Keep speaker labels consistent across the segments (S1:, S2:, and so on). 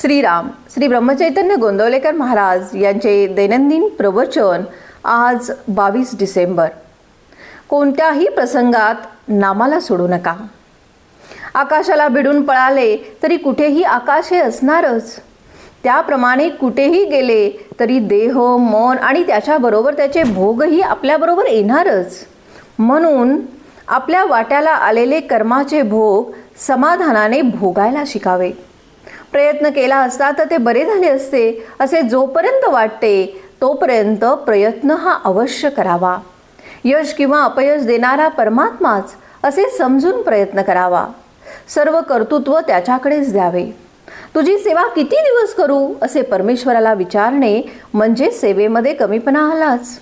S1: श्रीराम श्री ब्रह्मचैतन्य गोंदवलेकर महाराज यांचे दैनंदिन प्रवचन आज बावीस डिसेंबर. कोणत्याही प्रसंगात नामाला सोडू नका. आकाशाला भिडून पळाले तरी कुठेही आकाश हे असणारच. त्याप्रमाणे कुठेही गेले तरी देह मन आणि त्याच्याबरोबर त्याचे भोगही आपल्याबरोबर येणारच. म्हणून आपल्या वाट्याला आलेले कर्माचे भोग समाधानाने भोगायला शिकावे. प्रयत्न केला असता तर ते बरे झाले असते असे जोपर्यंत वाटते तोपर्यंत प्रयत्न हा अवश्य करावा. यश किंवा अपयश देणारा परमात्माच असे समजून प्रयत्न करावा. सर्व कर्तृत्व त्याच्याकडेच द्यावे. तुझी सेवा किती दिवस करू असे परमेश्वराला विचारणे म्हणजे सेवेमध्ये कमीपणा आलाच.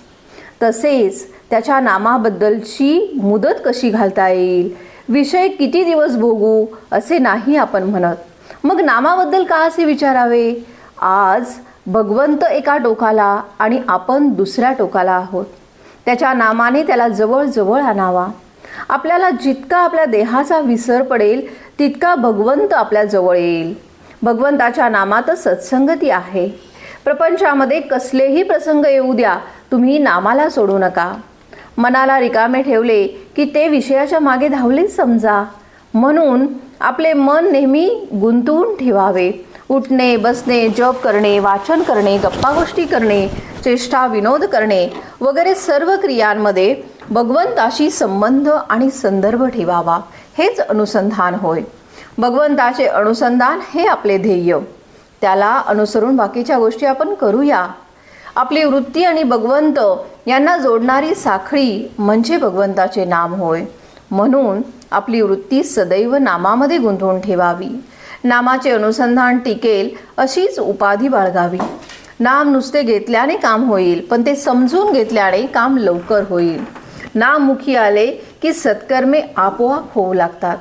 S1: तसेच त्याच्या नामाबद्दलची मुदत कशी घालता येईल? विषय किती दिवस भोगू असे नाही आपण म्हणत. मग नामाबद्दल का असे विचारावे? आज भगवंत एका टोकाला आणि आपण दुसऱ्या टोकाला आहोत. त्याच्या नामाने त्याला जवळजवळ आणावा. आपल्याला जितका आपल्या देहाचा विसर पडेल तितका भगवंत आपल्या जवळ येईल. भगवंताच्या नामातच सत्संगती आहे. प्रपंचामध्ये कसलेही प्रसंग येऊ द्या तुम्ही नामाला सोडू नका. मनाला रिकामे ठेवले की ते विषयाच्या मागे धावले समजा. म्हणून आपले मन नेहमी गुंतवून ठेवावे. उठणे बसणे जप करणे वाचन करणे गप्पा गोष्टी करणे चेष्टा विनोद करणे वगैरे सर्व क्रियांमध्ये भगवंताशी संबंध आणि संदर्भ ठेवावा. हेच अनुसंधान होय. भगवंताचे अनुसंधान हे आपले ध्येय. त्याला अनुसरून बाकीच्या गोष्टी आपण करूया. आपली वृत्ती आणि भगवंत यांना जोडणारी साखळी म्हणजे भगवंताचे नाम होय. म्हणून आपली वृत्ती सदैव नामामध्ये गुंतवून ठेवावी. नामाचे अनुसंधान टिकेल अशीच उपाधी बाळगावी. नाम नुसते घेतल्याने काम होईल पण ते समजून घेतल्याने काम लवकर होईल. नाम मुखी आले की सत्कर्मे आपोआप होऊ लागतात.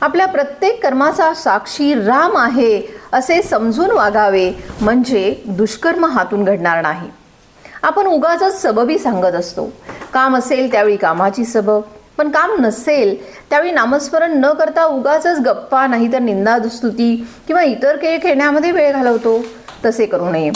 S1: आपल्या प्रत्येक कर्माचा साक्षी राम आहे असे समजून वागावे म्हणजे दुष्कर्म हातून घडणार नाही. आपण उगाच सबबी सांगत असतो. काम असेल त्यावेळी कामाची सबब. पण काम नसेल त्यावेळी नामस्मरण न करता उगाच गप्पा नाही तर निंदा स्तुती किंवा इतर खेळ खेळण्यामध्ये वेळ घालवतो. तसे करू नये.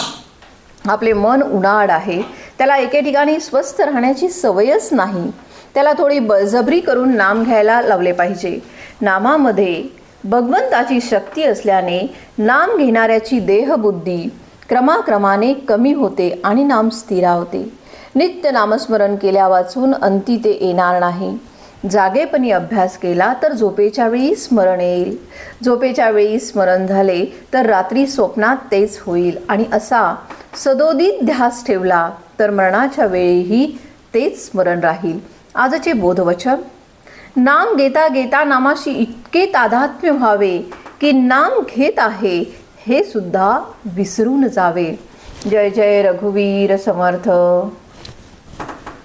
S1: आपले मन उन्हाळ आहे. त्याला एके ठिकाणी स्वस्थ राहण्याची सवयच नाही. त्याला थोडी बळजबरी करून नाम घ्यायला लावले पाहिजे. नामामध्ये भगवंताची शक्ती असल्याने नाम घेणाऱ्याची देहबुद्धी क्रमाक्रमाने कमी होते आणि नाम स्थिरावते नित्य नामस्मरण केल्या वाचून अंती ते येणार नाही. जागेपणी अभ्यास केला तर झोपेच्या वेळी स्मरण येईल. झोपेच्या वेळी स्मरण झाले तर रात्री स्वप्नात तेच होईल. आणि असा सदोदित ध्यास ठेवला तर मरणाच्या वेळीही तेच स्मरण राहील. आजचे बोधवचन. नाम घेता घेता नामाशी इतके तादात्म्य व्हावे की नाम घेत आहे हे सुद्धा विसरून जावे. जय जय रघुवीर समर्थ.